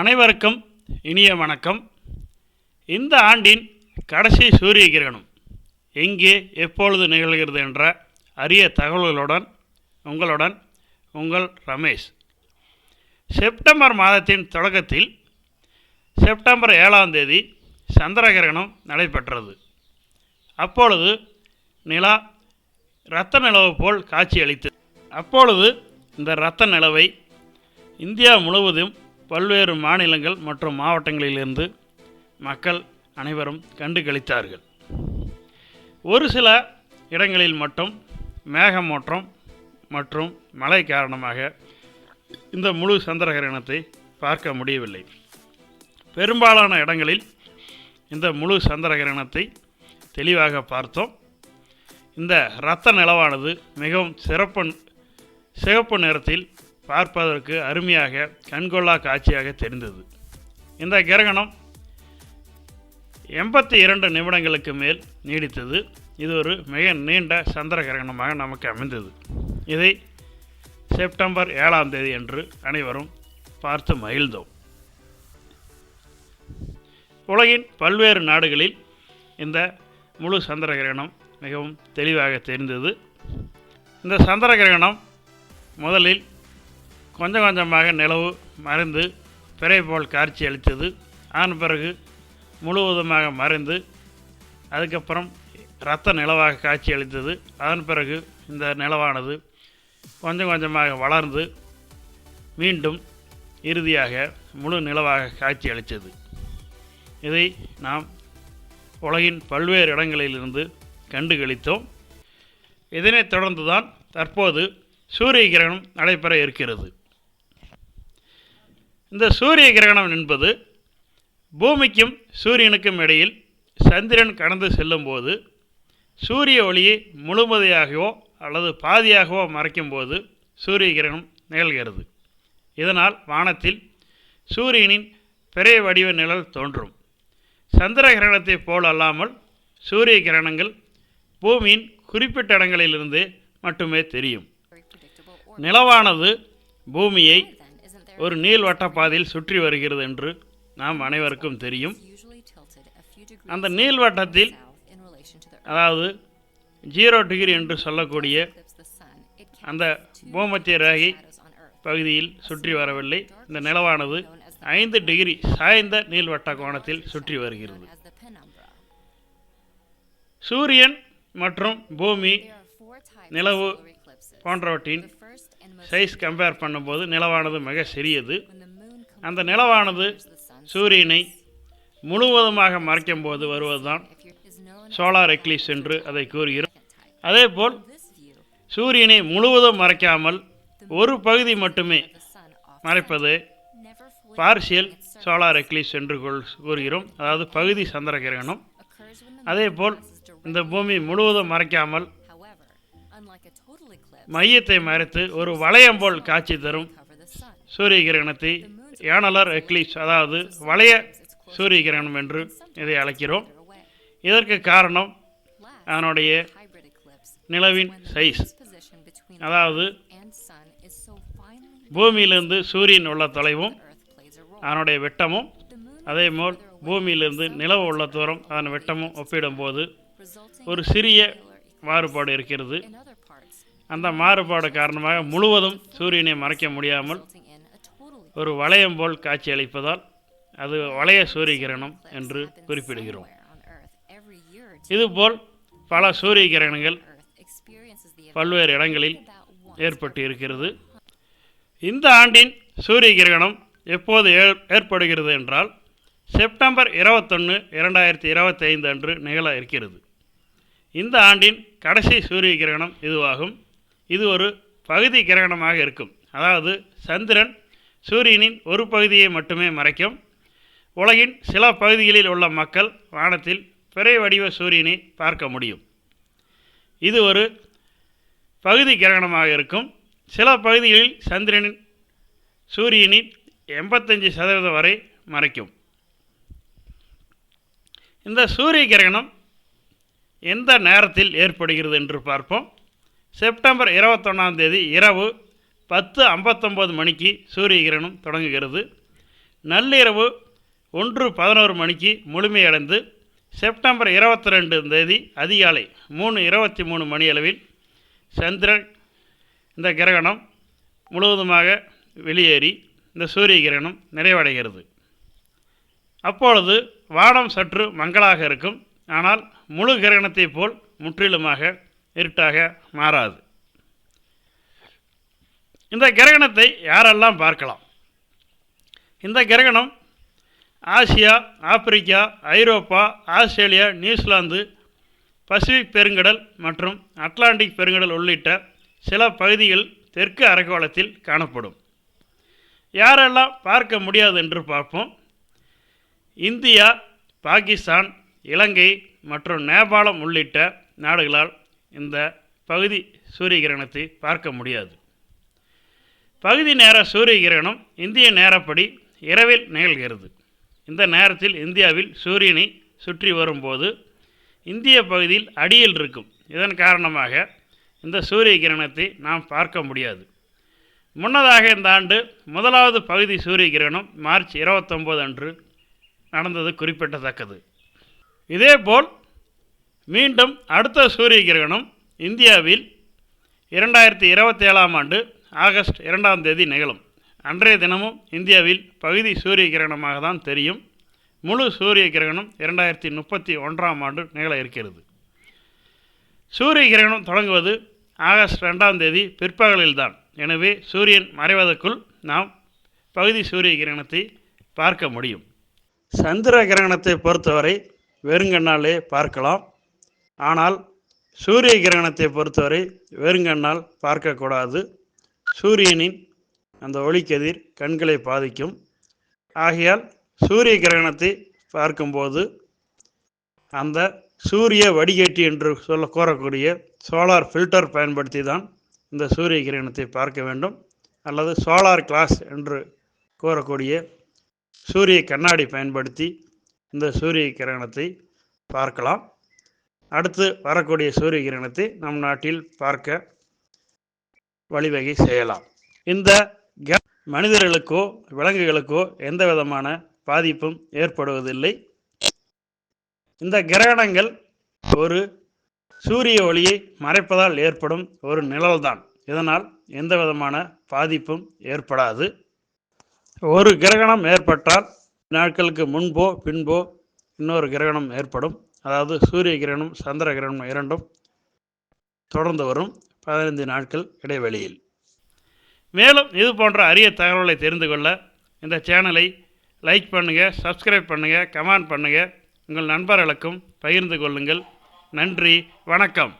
அனைவருக்கும் இனிய வணக்கம். இந்த ஆண்டின் கடைசி சூரிய கிரகணம் எங்கே எப்பொழுது நிகழ்கிறது என்ற அரிய தகவல்களுடன் உங்களுடன் உங்கள் ரமேஷ். செப்டம்பர் மாதத்தின் தொடக்கத்தில் செப்டம்பர் ஏழாம் தேதி சந்திர கிரகணம் நடைபெற்றது. அப்பொழுது நிலா இரத்த நிலவு போல் காட்சியளித்தது அப்பொழுது இந்த இரத்த நிலவை இந்தியா முழுவதும் பல்வேறு மாநிலங்கள் மற்றும் மாவட்டங்களிலிருந்து மக்கள் அனைவரும் கண்டு களித்தார்கள். ஒரு சில இடங்களில் மட்டும் மேகமூட்டம் மற்றும் மழை காரணமாக இந்த முழு சந்திரகிரகணத்தை பார்க்க முடியவில்லை. பெரும்பாலான இடங்களில் இந்த முழு சந்திரகிரகணத்தை தெளிவாக பார்த்தோம். இந்த இரத்த நிலவானது மிகவும் சிறப்பு சிகப்பு நிறத்தில் பார்ப்பதற்கு அருமையாக கண்கொள்ளா காட்சியாக தெரிந்தது. இந்த கிரகணம் எண்பத்தி இரண்டு நிமிடங்களுக்கு மேல் நீடித்தது. இது ஒரு மிக நீண்ட சந்திர கிரகணமாக நமக்கு அமைந்தது. இதை செப்டம்பர் ஏழாம் தேதி அன்று அனைவரும் பார்த்து மகிழ்ந்தோம். உலகின் பல்வேறு நாடுகளில் இந்த முழு சந்திர கிரகணம் மிகவும் தெளிவாக தெரிந்தது. இந்த சந்திர கிரகணம் முதலில் கொஞ்சம் கொஞ்சமாக நிலவு மறைந்து பிறை போல் காட்சி அளித்தது. அதன் பிறகு முழுவதுமாக மறைந்து அதுக்கப்புறம் இரத்த நிலவாக காட்சி அளித்தது. அதன் பிறகு இந்த நிலவானது கொஞ்சம் கொஞ்சமாக வளர்ந்து மீண்டும் இறுதியாக முழு நிலவாக காட்சி அளித்தது. இதை நாம் உலகின் பல்வேறு இடங்களிலிருந்து கண்டுகளித்தோம். இதனைத் தொடர்ந்துதான் தற்போது சூரிய கிரகணம் நடைபெற இருக்கிறது. இந்த சூரிய கிரகணம் என்பது பூமிக்கும் சூரியனுக்கும் இடையில் சந்திரன் கடந்து செல்லும்போது சூரிய ஒளியை முழுமதியாகவோ அல்லது பாதியாகவோ மறைக்கும்போது சூரிய கிரகணம் நிகழ்கிறது. இதனால் வானத்தில் சூரியனின் பிறை வடிவ நிழல் தோன்றும். சந்திர கிரகணத்தைப் போல் அல்லாமல் சூரிய கிரகணங்கள் பூமியின் குறிப்பிட்ட இடங்களிலிருந்து மட்டுமே தெரியும். நிலவானது பூமியை ஒரு நீள்வட்ட பாதையில் சுற்றி வருகிறது என்று நாம் அனைவருக்கும் தெரியும். அந்த நீள்வட்டத்தில் அதாவது ஜீரோ டிகிரி என்று சொல்லக்கூடிய அந்த பூமத்திய ரேகை பகுதியில் சுற்றி வரவில்லை. இந்த நிலவானது ஐந்து டிகிரி சாய்ந்த நீள்வட்ட கோணத்தில் சுற்றி வருகிறது. சூரியன் மற்றும் பூமி நிலவு போன்றவற்றின் சைஸ் கம்பேர் பண்ணும்போது நிலவானது மிக சிறியது. அந்த நிலவானது சூரியனை முழுவதுமாக மறைக்கும் போது வருவதுதான் சோலார் எக்லிப்ஸ் என்று அதை கூறுகிறோம். அதேபோல் சூரியனை முழுவதும் மறைக்காமல் ஒரு பகுதி மட்டுமே மறைப்பது பார்சியல் சோலார் எக்லிப்ஸ் என்று கூறுகிறோம். அதாவது பகுதி சந்திர கிரகணம் அதேபோல் இந்த பூமி முழுவதும் மறைக்காமல் மையத்தை மறைத்து ஒரு வளையம் போல் காட்சி தரும் சூரிய கிரகணத்தை யானலர் எக்லிப்ஸ் அதாவது வளைய சூரிய கிரகணம் என்று இதை அழைக்கிறோம். இதற்கு காரணம் அதனுடைய நிலவின் சைஸ் அதாவது பூமியிலிருந்து சூரியன் உள்ள தொலைவும் அதனுடைய வெட்டமும் அதேபோல் பூமியிலிருந்து நிலவு உள்ள தூரம் அதன் வெட்டமும் ஒப்பிடும்போது ஒரு சிறிய மாறுபாடு இருக்கிறது. அந்த மாறுபாடு காரணமாக முழுவதும் சூரியனை மறைக்க முடியாமல் ஒரு வளையம் போல் காட்சியளிப்பதால் அது வளைய சூரிய கிரகணம் என்று குறிப்பிடுகிறோம். இதுபோல் பல சூரிய கிரகணங்கள் பல்வேறு இடங்களில் ஏற்பட்டு இருக்கிறது இந்த ஆண்டின் சூரிய கிரகணம் எப்போது ஏ- ஏற்படுகிறது என்றால் செப்டம்பர் இருபத்தொன்று இரண்டாயிரத்தி இருபத்தைந்து அன்று நிகழ இருக்கிறது. இந்த ஆண்டின் கடைசி சூரிய கிரகணம் இதுவாகும். இது ஒரு பகுதி கிரகணமாக இருக்கும். அதாவது சந்திரன் சூரியனின் ஒரு பகுதியை மட்டுமே மறைக்கும். உலகின் சில பகுதிகளில் உள்ள மக்கள் வானத்தில் பிறை வடிவ சூரியனை பார்க்க முடியும். இது ஒரு பகுதி கிரகணமாக இருக்கும். சில பகுதிகளில் சந்திரனின் சூரியனின் எண்பத்தஞ்சு சதவீதம் வரை மறைக்கும். இந்த சூரிய கிரகணம் எந்த நேரத்தில் ஏற்படுகிறது என்று பார்ப்போம். செப்டம்பர் இருபத்தொன்னாம் தேதி இரவு பத்து ஐம்பத்தொம்போது மணிக்கு சூரிய கிரகணம் தொடங்குகிறது. நள்ளிரவு ஒன்று பதினோரு மணிக்கு முழுமையடைந்து செப்டம்பர் இருபத்தி ரெண்டு தேதி அதிகாலை மூணு இருபத்தி மூணு மணியளவில் சந்திரன் இந்த கிரகணம் முழுவதுமாக வெளியேறி இந்த சூரிய கிரகணம் நிறைவடைகிறது. அப்பொழுது வானம் சற்று மங்கலாக இருக்கும். ஆனால் முழு கிரகணத்தைப் போல் முற்றிலுமாக இருட்டாக மாறாது. இந்த கிரகணத்தை யாரெல்லாம் பார்க்கலாம்? இந்த கிரகணம் Asia Africa Europe Australia New Zealand Pacific பெருங்கடல் மற்றும் அட்லாண்டிக் பெருங்கடல் உள்ளிட்ட சில பகுதிகள் தெற்கு அரைக்கோளத்தில் காணப்படும். யாரெல்லாம் பார்க்க முடியாது என்று பார்ப்போம். இந்தியா பாகிஸ்தான் இலங்கை மற்றும் நேபாளம் உள்ளிட்ட நாடுகளால் இந்த பகுதி சூரிய கிரகணத்தை பார்க்க முடியாது. பகுதி நேர சூரிய கிரகணம் இந்திய நேரப்படி இரவில் நிகழ்கிறது. இந்த நேரத்தில் இந்தியாவில் சூரியனை சுற்றி வரும்போது இந்திய பகுதியில் அடியில் இருக்கும். இதன் காரணமாக இந்த சூரிய கிரகணத்தை நாம் பார்க்க முடியாது. முன்னதாக இந்த ஆண்டு முதலாவது பகுதி சூரிய கிரகணம் மார்ச் இருபத்தொம்போது அன்று நடந்தது குறிப்பிடத்தக்கது. இதேபோல் மீண்டும் அடுத்த சூரிய கிரகணம் இந்தியாவில் இரண்டாயிரத்தி இருபத்தி ஏழாம் ஆண்டு ஆகஸ்ட் இரண்டாம் தேதி நிகழும். அன்றைய தினமும் இந்தியாவில் பகுதி சூரிய கிரகணமாக தான் தெரியும். முழு சூரிய கிரகணம் இரண்டாயிரத்தி முப்பத்தி ஒன்றாம் ஆண்டு நிகழ இருக்கிறது. சூரிய கிரகணம் தொடங்குவது ஆகஸ்ட் ரெண்டாம் தேதி பிற்பகலில்தான் எனவே சூரியன் மறைவதற்குள் நாம் பகுதி சூரிய கிரகணத்தை பார்க்க முடியும். சந்திர கிரகணத்தை பொறுத்தவரை வெறுங்கண்ணாலே பார்க்கலாம். ஆனால் சூரிய கிரகணத்தை பொறுத்தவரை வெறுங்கண்ணால் பார்க்கக்கூடாது. சூரியனின் அந்த ஒளிக்கதிர் கண்களை பாதிக்கும். ஆகையால் சூரிய கிரகணத்தை பார்க்கும்போது அந்த சூரிய வடிகட்டி என்று சொல்ல கூறக்கூடிய சோலார் ஃபில்டர் பயன்படுத்தி தான் இந்த சூரிய கிரகணத்தை பார்க்க வேண்டும். அல்லது சோலார் கிளாஸ் என்று கூறக்கூடிய சூரிய கண்ணாடி பயன்படுத்தி இந்த சூரிய கிரகணத்தை பார்க்கலாம். அடுத்து வரக்கூடிய சூரிய கிரகணத்தை நம் நாட்டில் பார்க்க வழிவகை செய்யலாம். இந்த மனிதர்களுக்கோ விலங்குகளுக்கோ எந்த விதமான பாதிப்பும் ஏற்படுவதில்லை. இந்த கிரகணங்கள் ஒரு சூரிய ஒளியை மறைப்பதால் ஏற்படும் ஒரு நிழல்தான். இதனால் எந்த விதமான பாதிப்பும் ஏற்படாது. ஒரு கிரகணம் ஏற்பட்டால் நாட்களுக்கு முன்போ பின்போ இன்னொரு கிரகணம் ஏற்படும். அதாவது சூரிய கிரகணம் சந்திர கிரகணம் இரண்டும் தொடர்ந்து வரும் பதினைந்து நாட்கள் இடைவெளியில். மேலும் இது போன்ற அரிய தகவல்களை தெரிந்து கொள்ள இந்த சேனலை லைக் பண்ணுங்கள் சப்ஸ்கிரைப் பண்ணுங்கள் கமெண்ட் பண்ணுங்கள் உங்கள் நண்பர்களுக்கும் பகிர்ந்து கொள்ளுங்கள். நன்றி வணக்கம்.